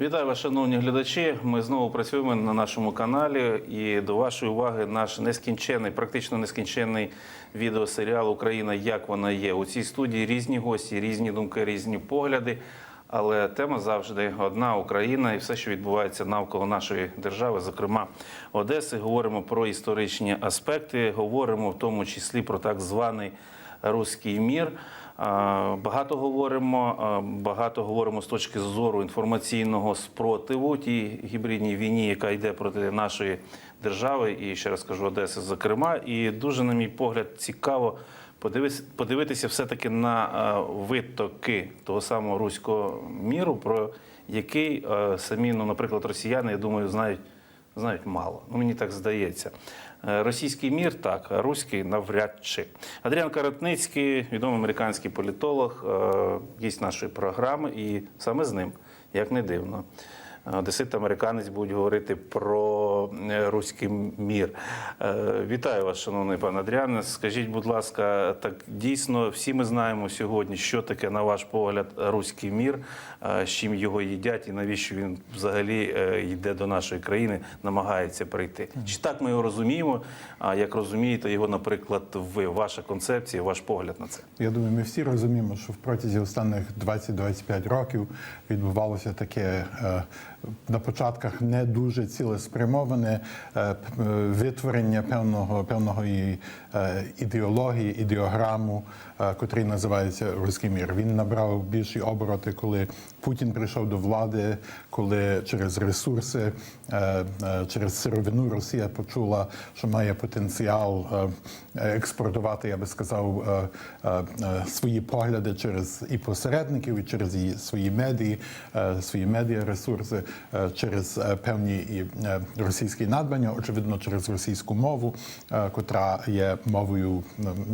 Вітаю вас, шановні глядачі. Ми знову працюємо на нашому каналі. І до вашої уваги наш нескінчений, практично нескінчений відеосеріал Україна як вона є. У цій студії різні гості, різні думки, різні погляди. Але тема завжди одна Україна і все, що відбувається навколо нашої держави, зокрема Одеси. Говоримо про історичні аспекти, говоримо в тому числі про так званий руський мір. Багато говоримо, багато говоримо з точки зору інформаційного спротиву тій гібридній війні, яка йде проти нашої держави, і ще раз кажу, Одеси, зокрема. І дуже, на мій погляд, цікаво подивитися все-таки на витоки того самого руського міру, про який самі, ну, наприклад, росіяни, я думаю, знають знають мало. Ну, мені так здається. Е, Російський мір так, а руський навряд чи. Адріан Каратницький, відомий американський політолог, е, гість нашої програми, і саме з ним, як не дивно. Одесит американець будуть говорити про е, руський мір. Е, Вітаю вас, шановний пан Адріане. Скажіть, будь ласка, так дійсно всі ми знаємо сьогодні, що таке, на ваш погляд, руський мір, е, з чим його їдять і навіщо він взагалі йде до нашої країни, намагається прийти. Чи так ми його розуміємо? А як розумієте його, наприклад, ви, ваша концепція, ваш погляд на це? Я думаю, ми всі розуміємо, що в протязі останніх 20-25 років відбувалося таке на початках не дуже цілеспрямоване е, е, витворення певного певного і, е, ідеології, ідеограму, котрий називається руський мір. Він набрав більші обороти, коли Путін прийшов до влади, коли через ресурси, через сировину Росія почула, що має потенціал експортувати, я би сказав, свої погляди через і посередників, і через свої медії, свої медіаресурси, через е, певні е, російські надбання, очевидно, через російську мову, е, котра є мовою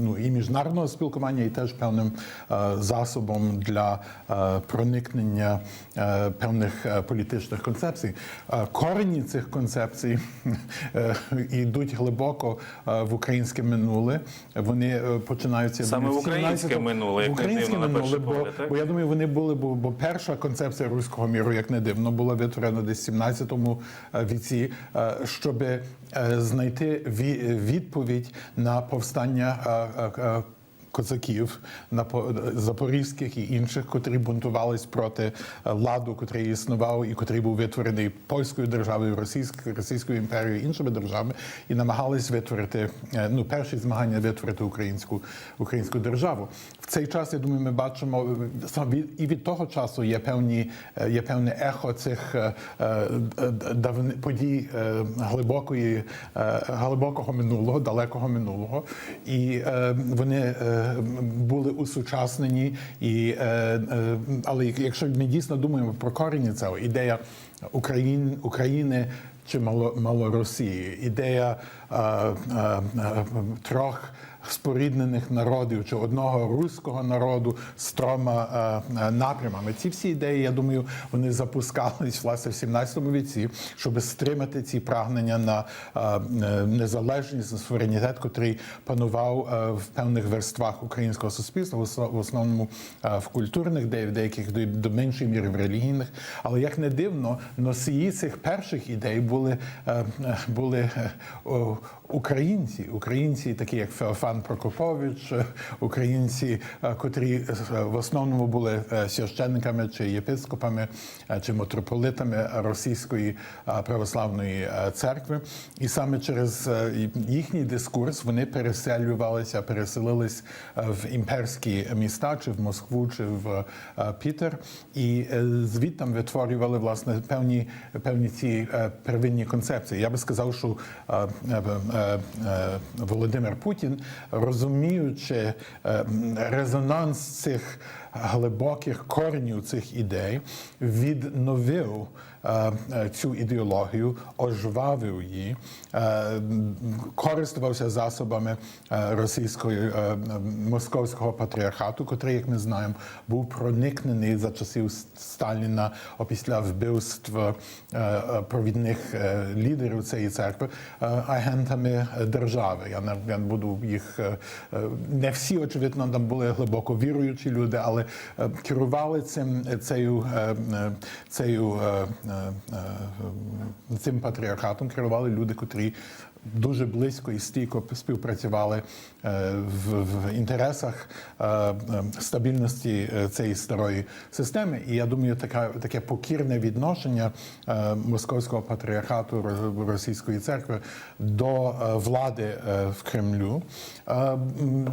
ну і міжнародного спілкування, і теж певним е, засобом для е, проникнення е, певних е, політичних концепцій. Е, Корені цих концепцій е, йдуть глибоко е, в українське минуле. Вони е, починаються Саме думаю, в українське 17-го минуле, як в не українське дивно, на минуле, перший бо, погляд, так? бо я думаю, вони були, бо, бо перша концепція руського міру, як не дивно, була витворена десь в 17 віці, е, щоб е, знайти ві- відповідь на повстання. е, е, е, Козаків запорізьких і інших, котрі бунтувались проти е, ладу, котрий існував і котрий був витворений польською державою, російською російською імперією, іншими державами, і намагались витворити е, ну перші змагання витворити українську українську державу. В цей час я думаю, ми бачимо від і від того часу є певні є певне ехо цих е, подій глибокої глибокого минулого, далекого минулого, і вони були усучаснені. І але якщо ми дійсно думаємо про корені цього ідея Україн, України. Чи мало, мало Росії, ідея е, е, е, трьох споріднених народів чи одного руського народу з трьома е, е, напрямами. Ці всі ідеї, я думаю, вони запускались власне в 17 віці, щоб стримати ці прагнення на е, незалежність, на суверенітет, котрий панував в певних верствах українського суспільства, в основному в культурних, де в деяких до, меншої міри в релігійних. Але як не дивно, носії цих перших ідей були, були українці, українці, такі як Феофан Прокопович, е, українці, е, котрі е, в основному були священниками чи єпископами чи митрополитами російської православної церкви, і саме через їхній дискурс вони переселювалися, переселились в імперські міста, чи в Москву, чи в Пітер, і звідтам витворювали власне певні певні ці первинні концепції. Я би сказав, що Володимир Путін, розуміючи е, резонанс цих глибоких коренів цих ідей, відновив цю ідеологію, ожвавив її, е, користувався засобами е, російської е, московського патріархату, котрий, як ми знаємо, був проникнений за часів Сталіна опісля вбивств е, е, провідних е, лідерів цієї церкви е, агентами держави. Я не, я буду їх е, е, не всі, очевидно, там були глибоко віруючі люди, але е, керували цим е, е, цією е, е, е, цим патріархатом керували люди, котрі дуже близько і стійко співпрацювали е, в, інтересах е, е, стабільності цієї старої системи. І я думаю, така таке покірне відношення московського патріархату російської церкви до влади в Кремлю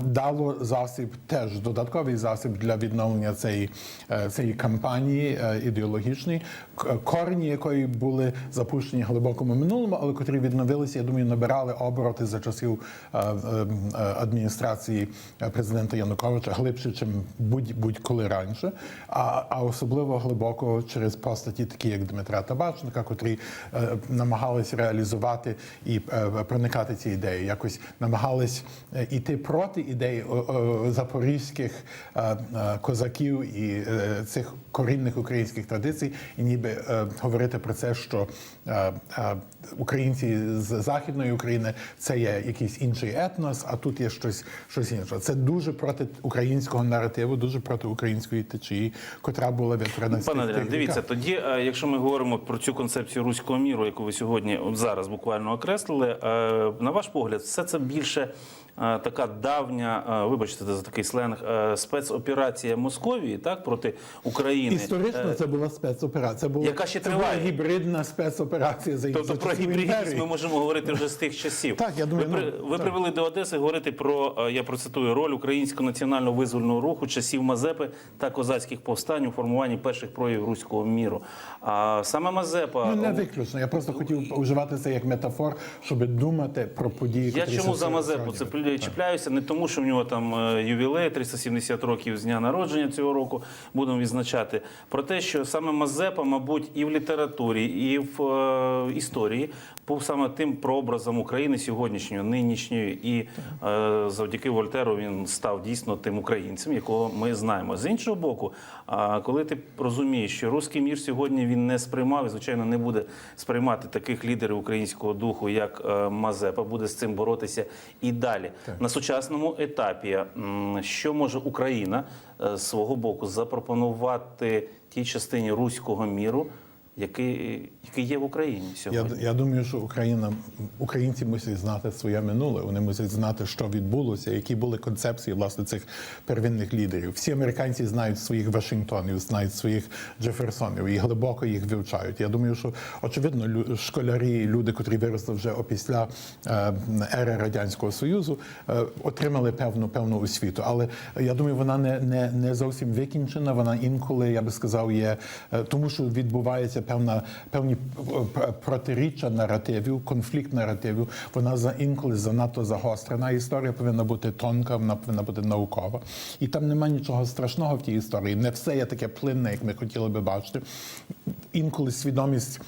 дало засіб, теж додатковий засіб для відновлення цієї, цієї кампанії ідеологічної, к- корені якої були запущені глибокому минулому, але котрі відновилися, я думаю, набирали обороти за часів е, е, е, адміністрації президента Януковича глибше, ніж будь, будь-коли раніше, а, а особливо глибоко через постаті, такі як Дмитра Табачника, котрі намагались реалізувати і проникати ці ідеї, якось намагались іти проти ідей запорізьких козаків і цих корінних українських традицій, і ніби говорити про це, що українці з західної України це є якийсь інший етнос, а тут є щось, щось інше. Це дуже проти українського наративу, дуже проти української течії, котра була відтворена з Пане Андрій, дивіться, тоді, е, якщо ми говоримо про цю концепцію руського міру, яку ви сьогодні зараз буквально окреслили, е, на ваш погляд, все це більше е, така давня, вибачте за такий сленг, спецоперація Московії, так проти України. Історично Е, це була спецоперація. Була, Яка ще це була триває. гібридна спецоперація за Тобто про гібридність ми можемо говорити вже з тих часів. Так, я думаю, ви, ну, ви так. привели до Одеси говорити про е, я процитую роль українського національного визвольного руху часів Мазепи та козацьких повстань у формуванні перших проявів руського міру. А саме Мазепа Ну, не виключно. Я просто хотів вживати це як метафор, щоб думати про події. Я чому за Мазепу це плю- чіпляюся? Не тому, що в нього там е, ювілей 370 років з дня народження цього року будемо відзначати. Про те, що саме Мазепа, мабуть, і в літературі, і в е, історії був саме тим прообразом України сьогоднішньої, нинішньої, і е, завдяки Вольтеру він став дійсно тим українцем, якого ми знаємо. З іншого боку, коли ти розумієш, що руський мір сьогодні він не сприймав і звичайно не буде сприймати таких лідерів українського духу, як е, Мазепа, буде з цим боротися і далі. На сучасному етапі, що може Україна е, з свого боку запропонувати тій частині руського міру, який, який є в Україні Я, сьогодні? я думаю, що Україна, українці мусять знати своє минуле. Вони мусять знати, що відбулося, які були концепції власне цих первинних лідерів. Всі американці знають своїх Вашингтонів, знають своїх Джеферсонів і глибоко їх вивчають. Я думаю, що очевидно, школярі, люди, котрі виросли вже опісля е, ери радянського союзу, е, отримали певну певну освіту. Але я думаю, вона не, не, не зовсім викінчена. Вона інколи, я би сказав, є е, тому, що відбувається певна певні п- протиріччя наративів, конфлікт наративів. Вона за інколи занадто загострена. Історія повинна бути тонка, вона повинна бути наукова. І там немає нічого страшного в тій історії. Не все є таке плинне, як ми хотіли би бачити. Інколи свідомість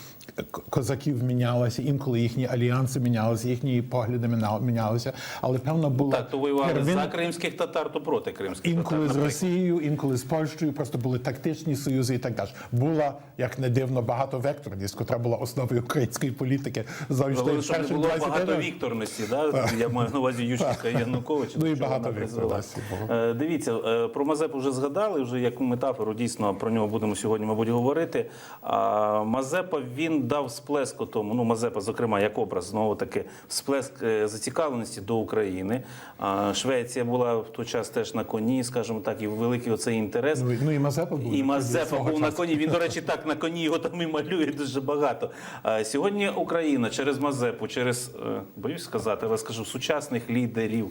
козаків мінялася, інколи їхні альянси мінялися, їхні погляди мінялися. Але певно була Так, то воювали первинна- за кримських татар, то проти кримських Інколи татар. з. Росією, інколи з Польщею, просто були тактичні союзи і так далі. Була, як не дивно, багатовекторність, котра була основою української політики завжди Головне, щоб не було 20 років. багатовікторності, да? я маю на увазі Ющенка і Януковича. Ну і що вона багатовікторності було. Е, Дивіться, е, про Мазепу вже згадали, вже як метафору, дійсно про нього будемо сьогодні, мабуть, говорити. А Мазепа він дав сплеск у тому, ну Мазепа, зокрема, як образ, знову таки, сплеск е, зацікавленості до України. А Швеція була в той час теж на коні, скажімо так, і великий оцей інтерес. Ну, і- ну і Мазепа був. І Мазепа був на коні. Він, до речі, так на коні його там і малює дуже багато. А Сьогодні Україна через Мазепу, через е, боюсь сказати, але скажу сучасних лідерів.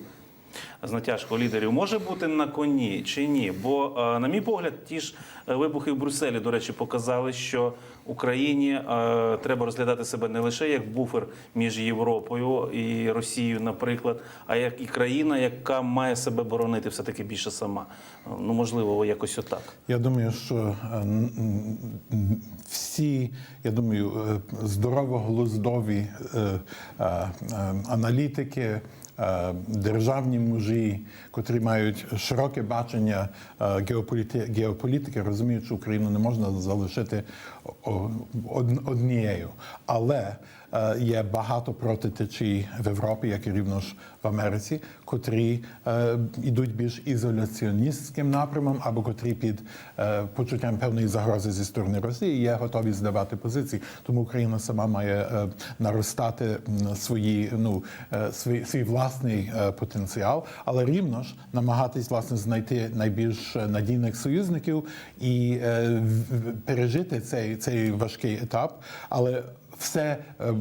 З натяжкою лідерів може бути на коні чи ні? Бо, е, на мій погляд, ті ж е, вибухи в Брюсселі, до речі, показали, що Україні е, треба розглядати себе не лише як буфер між Європою і Росією, наприклад, а як і країна, яка має себе боронити все таки більше сама. Ну можливо, якось отак. Я думаю, що всі, я думаю, здорово-глуздові е, е, аналітики, державні мужі, котрі мають широке бачення е, геополіти- геополітики, розуміють, що Україну не можна залишити однією. Але е, є багато протитечій в Європі, як і рівно ж в Америці, котрі е, йдуть більш ізоляціоністським напрямом, або котрі під е, почуттям певної загрози зі сторони Росії є готові здавати позиції. Тому Україна сама має е, наростати свої ну е, свій, свій власний е, потенціал, але рівно ж намагатись власне знайти найбільш е, надійних союзників і е, пережити цей, цей важкий етап. Але все е,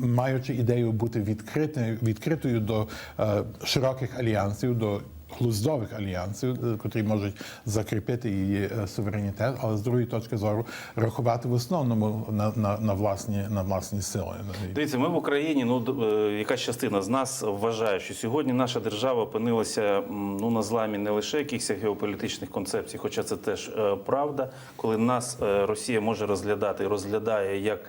маючи ідею бути відкритою, відкритою до е, широких альянсів, до глуздових альянсів, е, котрі можуть закріпити її суверенітет, але з другої точки зору рахувати в основному на, на, на власні на власні сили. Дивіться, ми в Україні, ну якась частина з нас вважає, що сьогодні наша держава опинилася ну на зламі не лише якихось геополітичних концепцій, хоча це теж правда, коли нас Росія може розглядати розглядає як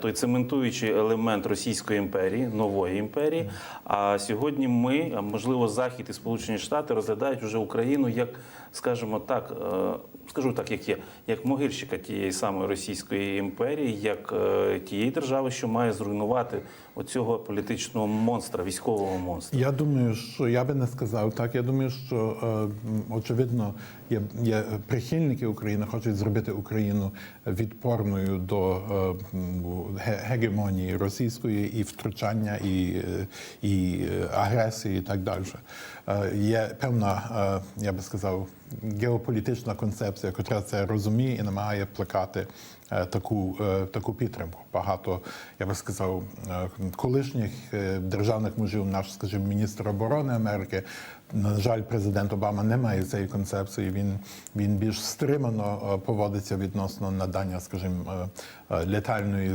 той цементуючий елемент Російської імперії, нової імперії. А сьогодні ми, можливо, Захід і Сполучені Штати розглядають вже Україну як, скажімо так, е, скажу так, як є, як могильщика тієї самої Російської імперії, як е, тієї держави, що має зруйнувати оцього політичного монстра, військового монстра. Я думаю, що я би не сказав так. Я думаю, що е, очевидно є, є прихильники України, хочуть зробити Україну відпорною до гегемонії російської і втручання, і, і агресії, і так далі. Е, Є певна, е, я би сказав, геополітична концепція, яка це розуміє і намагає плекати е, таку, таку підтримку. Багато, я би сказав, колишніх державних мужів, наш, скажімо, міністр оборони Америки. На жаль, президент Обама не має цієї концепції. Він, він більш стримано е, поводиться відносно надання, скажімо, е, е, летальної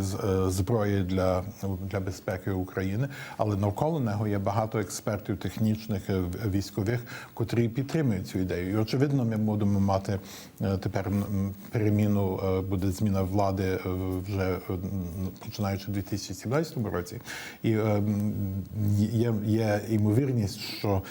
зброї для, для безпеки України. Але навколо нього є багато експертів технічних, військових, котрі підтримують цю ідею. І очевидно, ми будемо мати тепер переміну, буде зміна влади вже починаючи в 2017 році. І є, є ймовірність, що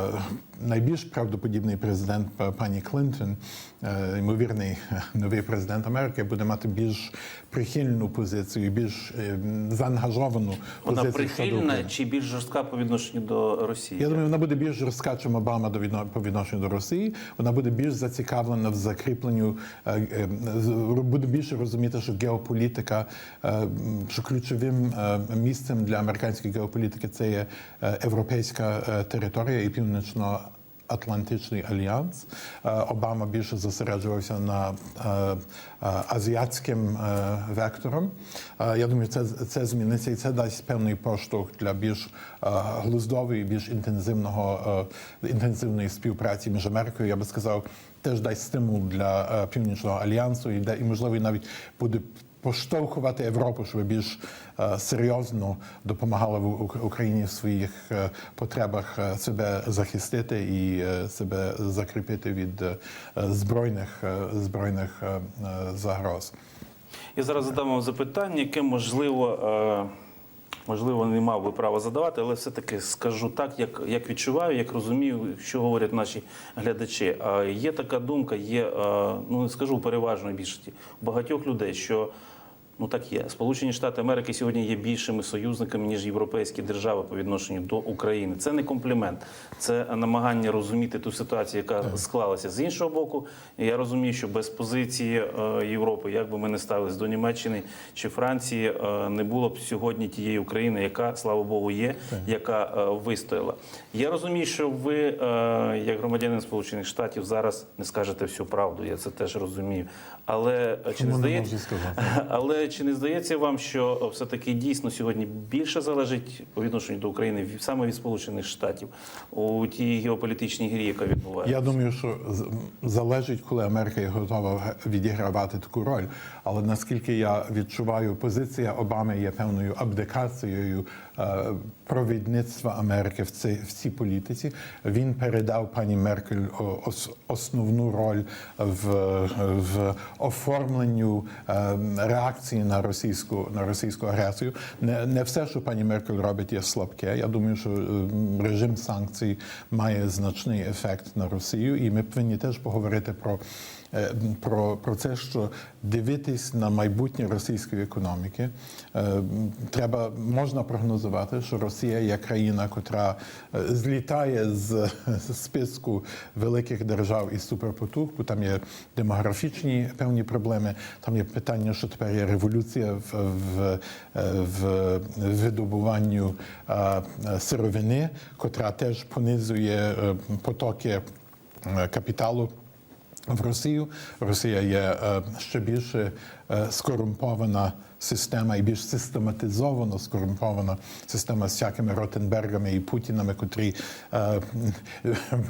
е, найбільш правдоподібний президент пані Клінтон, е, ймовірний новий президент Америки, буде мати більш прихильну позицію, більш е, заангажовану Вона позицію. щодо прихильна чи більш жорстка по відношенню до Росії? Я думаю, вона буде більш жорстка, чим Обама до відно- по відношенню до Росії. Вона буде більш зацікавлена в закріпленню, е, буде більше розуміти, що геополітика, що ключовим місцем для американської геополітики це є європейська територія і північно. Атлантичний альянс Е, Обама більше зосереджувався на е, е, азіатським вектором. Я думаю, це це зміниться і це дасть певний поштовх для більш глуздової, більш інтенсивного інтенсивної співпраці між Америкою. Я би сказав, теж дасть стимул для північного альянсу і де і можливо навіть буде. Поштовхувати Європу, щоб більш е, серйозно допомагала в Ук- Україні в своїх е, потребах е, себе захистити і себе закріпити від збройних збройних загроз. Я зараз задам вам запитання, яке можливо, можливо, не мав би права задавати, але все-таки скажу так, як, як відчуваю, як розумію, що говорять наші глядачі. Є така думка, є, ну не скажу переважно більшості багатьох людей, що. Ну так є. Сполучені Штати Америки сьогодні є більшими союзниками ніж європейські держави по відношенню до України. Це не комплімент, це намагання розуміти ту ситуацію, яка склалася з іншого боку. Я розумію, що без позиції е, Європи, як би ми не ставились до Німеччини чи Франції, е, не було б сьогодні тієї України, яка слава Богу є, яка е, вистояла. Я розумію, що ви, як громадянин Сполучених Штатів, зараз не скажете всю правду. Я це теж розумію. Але чи не здається? Але чи не здається вам, що все таки дійсно сьогодні більше залежить по відношенню до України саме від Сполучених Штатів у тій геополітичній грі, яка відбувається? Я думаю, що залежить, коли Америка готова відігравати таку роль. Але наскільки я відчуваю, позиція Обами є певною абдикацією е, провідництва Америки в цій, в цій політиці. Він передав пані Меркель ос- основну роль в, в оформленню е, реакції на російську на російську агресію. Не, не все, що пані Меркель робить, є слабке. Я думаю, що е, режим санкцій має значний ефект на Росію, і ми повинні теж поговорити про е, про, про це, що дивитись на майбутнє російської економіки, е, треба можна прогнозувати, що Росія є країна, котра е, злітає з, списку великих держав і суперпотуг, бо там є демографічні певні проблеми. Там є питання, що тепер є революція в, в, е, в видобуванню е, е, сировини, котра теж понизує е, потоки е, капіталу. В Росію. Росія є е, ще більше скорумпована система і більш систематизовано скорумпована система з всякими Ротенбергами і Путінами, котрі е,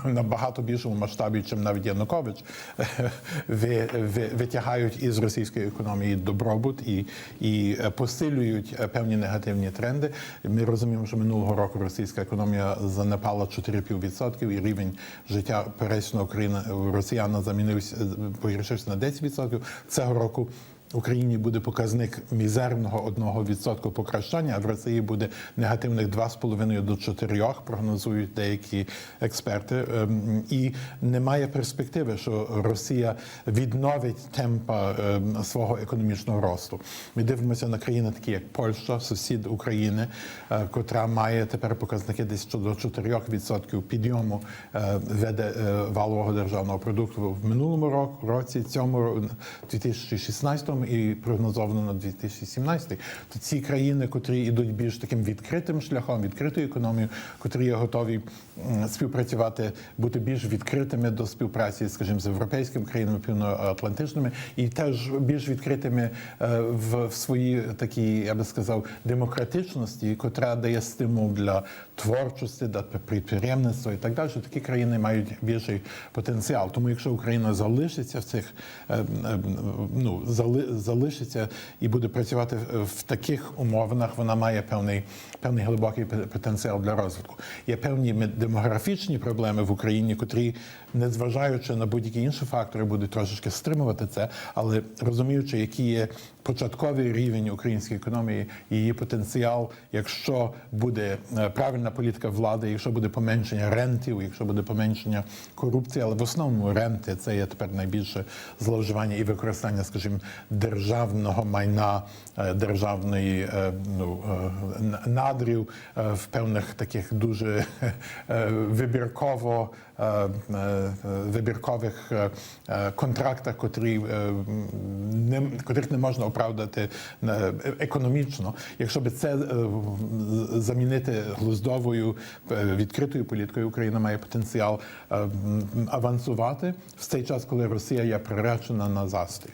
на багато більшому масштабі, ніж навіть Янукович, е, ви, ви, витягають із російської економії добробут і, і е, посилюють е, певні негативні тренди. Ми розуміємо, що минулого року російська економія занепала 4,5% і рівень життя пересічного Україна росіяна замінився погіршився на 10%. Цього року. Україні буде показник мізерного 1% покращання, а в Росії буде негативних 2,5 до 4, прогнозують деякі експерти. Ем, І немає перспективи, що Росія відновить темпа ем, свого економічного росту. Ми дивимося на країни, такі як Польща, сусід України, е, котра має тепер показники десь до 4% підйому е, веде е, валового державного продукту в минулому році, цьому ро- 2016 і прогнозовано на 2017. То ці країни, котрі йдуть більш таким відкритим шляхом, відкритою економією, котрі є готові співпрацювати, бути більш відкритими до співпраці, скажімо, з європейськими країнами півноатлантичними, і теж більш відкритими е, в, своїй такій, я би сказав, демократичності, котра дає стимул для творчості, для підприємництва і так далі. Такі країни мають більший потенціал. Тому якщо Україна залишиться в цих е, е, ну залишиться і буде працювати в- в таких умовах, вона має певний певний глибокий потенціал для розвитку. Є певні демографічні проблеми в Україні, котрі, незважаючи на будь-які інші фактори, будуть трошечки стримувати це, але розуміючи, які є початковий рівень української економії, її потенціал, якщо буде е, правильна політика влади, якщо буде поменшення рентів, якщо буде поменшення корупції, але в основному ренти це є тепер найбільше зловживання і використання, скажімо, державного майна, е, державної е, ну, надрів в певних таких дуже вибірково вибіркових контрактах, котрі не котрих не можна оправдати е, економічно. Якщо би це е, замінити глуздовою е, відкритою політикою, Україна має потенціал авансувати в цей час, коли Росія є приречена на застрій.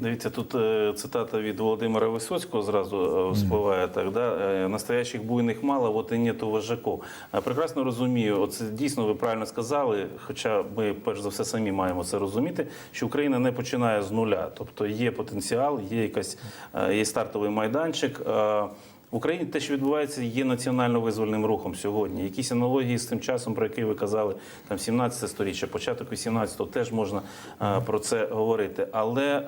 Дивіться, тут е, цитата від Володимира Висоцького зразу е, спливає так. Да? Е, Настоящих буйних мало, от і нету вожаков. Прекрасно розумію, оце дійсно ви правильно сказали. Хоча ми перш за все самі маємо це розуміти, що Україна не починає з нуля. Тобто є потенціал, є якась є стартовий майданчик. Е, В Україні те, що відбувається, є національно-визвольним рухом сьогодні. Якісь аналогії з тим часом, про який ви казали, там 17 сторіччя, початок 18-го, теж можна а, про це говорити. Але е,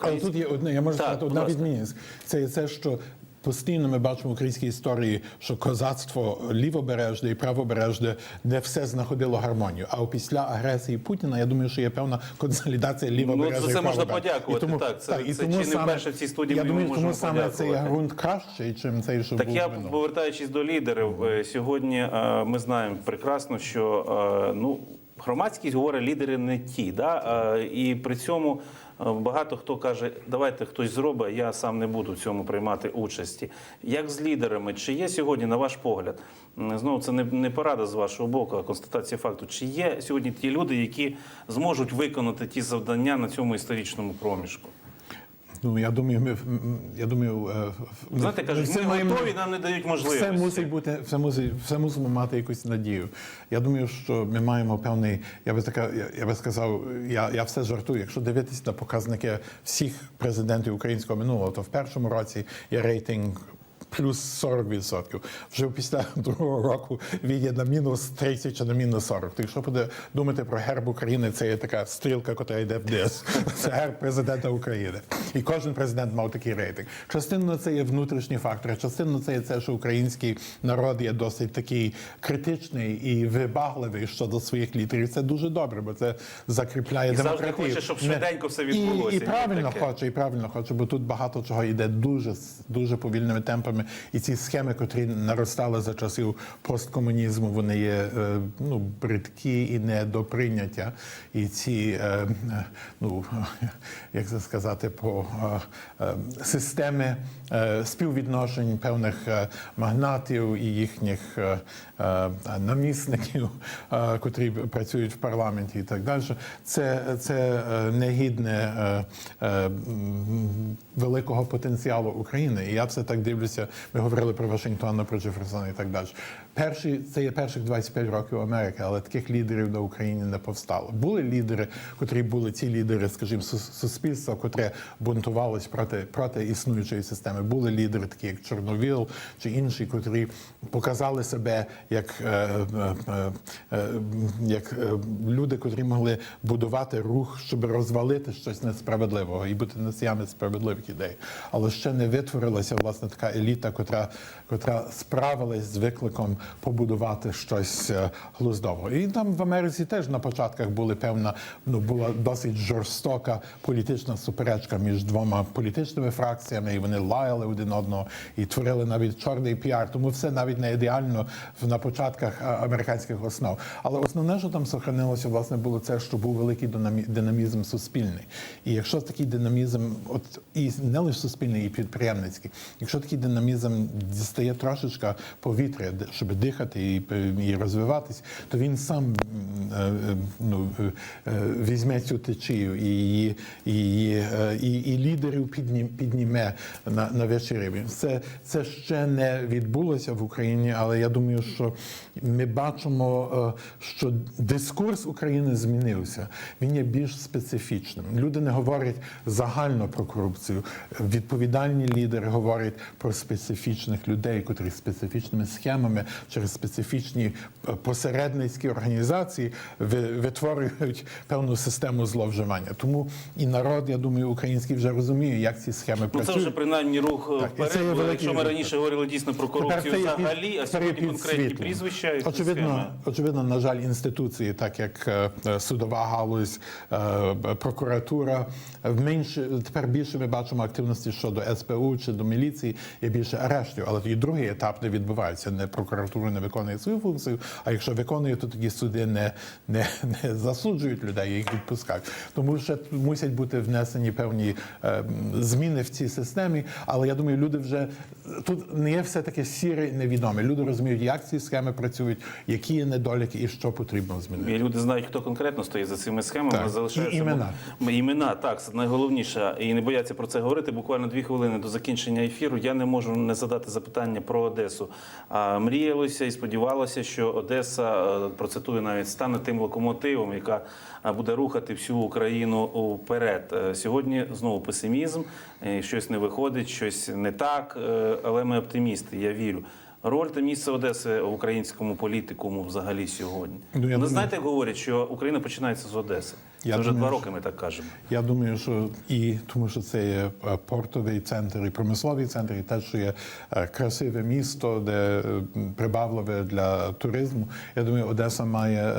Але тут є одне, я можу Так, сказати, одна відмінність. Це є це, що постійно ми бачимо в українській історії, що козацтво лівобережне і правобережне не все знаходило гармонію. А після агресії Путіна, я думаю, що є певна консолідація лівобережжя. Ну, за це можна подякувати. І Так, це- це чи не вперше в цій студії Я ми думаю, тому саме цей ґрунт кращий, чим цей, що Так був я в повертаючись до лідерів, е, сьогодні е, ми знаємо прекрасно, що е, ну громадськість говорить, лідери не ті. Да? І при цьому багато хто каже, давайте хтось зробить, я сам не буду в цьому приймати участі. Як з лідерами, чи є сьогодні, на ваш погляд, знову це не, не порада з вашого боку, а констатація факту, чи є сьогодні ті люди, які зможуть виконати ті завдання на цьому історичному проміжку? Ну я думаю, ми я думаю, е, Знаєте, кажуть, всі ми маємо- готові, нам не дають можливості. Все мусить бути, все мусить, все мусимо мати якусь надію. Я думаю, що ми маємо певний, я би така, я би сказав, я, я все жартую. Якщо дивитися на показники всіх президентів українського минулого, то в першому році є рейтинг плюс 40%. Вже після другого року він є на мінус 30 чи на мінус 40. Так якщо буде думати про герб України, це є така стрілка, яка йде вниз. Це герб президента України. І кожен президент мав такий рейтинг. Частинно це є внутрішні фактори, частинно це є це, що український народ є досить такий критичний і вибагливий щодо своїх лідерів. Це дуже добре, бо це закріпляє І завжди хоче, щоб швиденько все відбулося, І, ні, правильно таке. хоче, і правильно хоче, бо тут багато чого йде дуже дуже повільними темпами. І ці схеми, котрі наростали за часів посткомунізму, вони є е, ну бридкі і не до прийняття. І ці е, е, ну як це сказати, по системи співвідношень певних магнатів і їхніх намісників, е, котрі працюють в парламенті і так далі. Це, це е, негідне е, е, великого потенціалу України. І я все так дивлюся. Ми говорили про Вашингтон, про Джеферсона і так далі. Перші це є перших 25 років Америки, але таких лідерів на Україні не повстало. Були лідери, котрі були ці лідери, скажімо, сус- суспільства, котре бунтувалось проти проти існуючої системи. Були лідери, такі як Чорновіл чи інші, котрі показали себе як, е, е, е, е, як е, люди, котрі могли будувати рух, щоб розвалити щось несправедливого і бути носіями справедливих ідей. Але ще не витворилася власне така еліта, котра, котра справилась з викликом побудувати щось е, глуздового. І там в Америці теж на початках були певна, ну була досить жорстока політична суперечка між двома політичними фракціями, і вони лаяли один одного і творили навіть чорний піар. Тому все навіть не ідеально на початках американських основ. Але основне, що там сохранилося, власне, було це, що був великий динамізм суспільний. І якщо такий динамізм, от і не лише суспільний, і підприємницький, якщо такий динамізм дістає трошечка повітря, щоб дихати і, і розвиватись, то він сам ну, е, е, візьме цю течію і, її- і, е, і, і лідерів піднім, підніме на, на рівень. Це, це ще не відбулося в Україні, але я думаю, що ми бачимо, е, що дискурс України змінився. Він є більш специфічним. Люди не говорять загально про корупцію. Відповідальні лідери говорять про специфічних людей, котрі специфічними схемами через специфічні е, посередницькі організації витворюють певну систему зловживання. Тому і народ, я думаю, український вже розуміє, як ці схеми Ну, це вже принаймні рух Так, і це вперед. є Якщо ми рух, раніше говорили дійсно про корупцію Тепер це взагалі, а сьогодні конкретні світлом. прізвища і Очевидно, схеми. очевидно, на жаль, інституції, так як е, е, судова галузь, е, прокуратура, в менше тепер більше ми бачимо активності щодо СПУ чи до міліції, є більше арештів. Але тоді другий етап не відбувається. Не прокуратура не виконує свою функцію. А якщо виконує, то тоді суди не, не, не засуджують людей, їх відпускають. Тому ще мусять бути внесені певні е, зміни в цій системі. Але я думаю, люди вже тут не є все таке сіре і невідоме. Люди розуміють, як ці схеми працюють, які є недоліки і що потрібно змінити. І люди знають, хто конкретно стоїть за цими схемами. Так. Залишається І імена. імена, так, це найголовніше. І не бояться про це говорити. Буквально дві хвилини до закінчення ефіру. Я не можу не задати запитання про Одесу. А, мріялося і сподівалося, що Одеса е, процитую навіть стане тим локомотивом, яка е, буде рухати всю Україну вперед. Е, Сьогодні знову песимізм, щось не виходить, щось не так. е, Але ми оптимісти. Я вірю. Роль та місце Одеси в українському політикуму взагалі сьогодні. Ну, я Ну, знаєте, як говорять, що Україна починається з Одеси. Я Це вже думаю, два роки ми так кажемо. Я думаю, що і тому, що це є е, портовий центр, і промисловий центр, і те, що є е, красиве місто, де е, прибавливе для туризму. Я думаю, Одеса має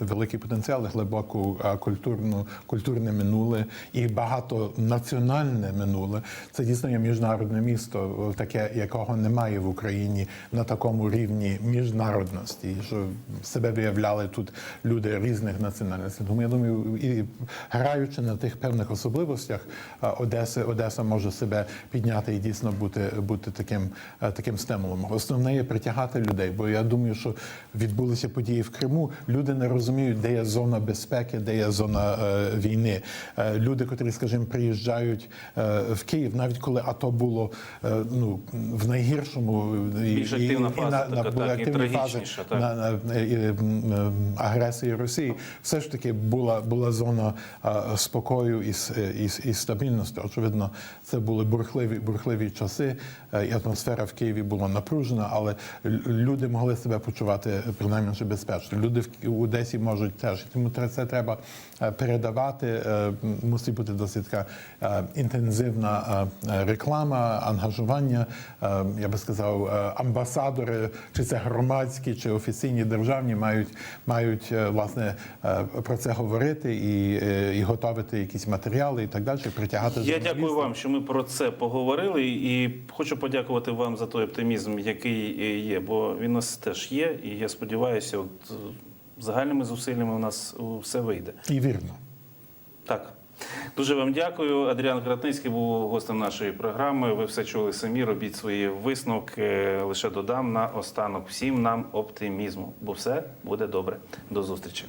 великий потенціал, глибоку культурну культурне минуле і багатонаціональне минуле. Це дійсно є міжнародне місто, таке якого немає в Україні на такому рівні міжнародності, що себе виявляли тут люди різних національностей. Тому я думаю, і граючи на тих певних особливостях е, Одеси, Одеса може себе підняти і дійсно бути, бути таким, е, таким стимулом. Основне є притягати людей, бо я думаю, що відбулися події в Криму. Люди не розуміють, де є зона безпеки, де є зона е, війни. Е, люди, котрі, скажімо, приїжджають е, в Київ, навіть коли АТО було е, ну в найгіршому і, Більш активна фаза, така, були так, і активні фази трагічніша, так. на, на е, е, м, е, агресії Росії, все ж таки була була, зона е, спокою і, с- і, і стабільності. Очевидно, це були бурхливі, бурхливі часи, е, і атмосфера в Києві була напружена, але люди могли себе почувати е, принаймні безпечно. Люди в Одесі можуть теж. Тому це треба е, передавати. е, Мусить бути досить така е, інтенсивна е, е, реклама, ангажування. е, Я би сказав, е, амбасадори, чи це громадські, чи офіційні державні, мають мають е, власне е, про це говорити і, е, і готувати якісь матеріали і так далі, притягати Я дякую вам, що ми про це поговорили, і хочу подякувати вам за той оптимізм, який е, є, бо він у нас теж є. І я сподіваюся, от е, загальними зусиллями у нас все вийде. І вірно. Так. Дуже вам дякую. Адріан Кратницький був гостем нашої програми. Ви все чули самі. Робіть свої висновки. Лише додам на останок всім нам оптимізму, бо все буде добре. До зустрічі.